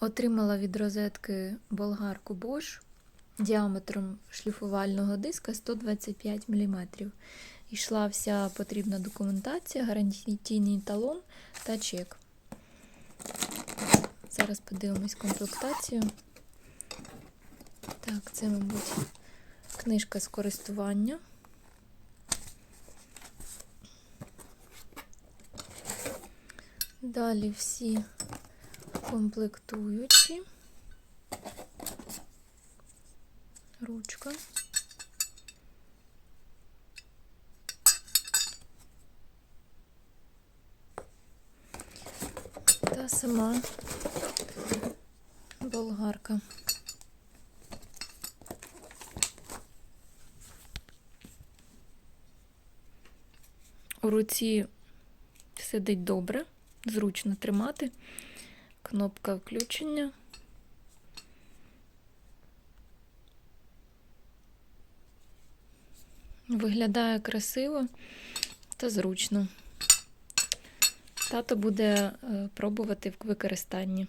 Отримала від розетки болгарку Bosch діаметром шліфувального диска 125 мм. Йшла вся потрібна документація, гарантійний талон та чек. Зараз подивимось комплектацію. Так, це, мабуть, книжка з користування. Далі всі комплектуючі. Ручка. Та сама болгарка. У руці сидить добре, зручно тримати. Кнопка включення. Виглядає красиво та зручно. Тато буде е, пробувати в використанні.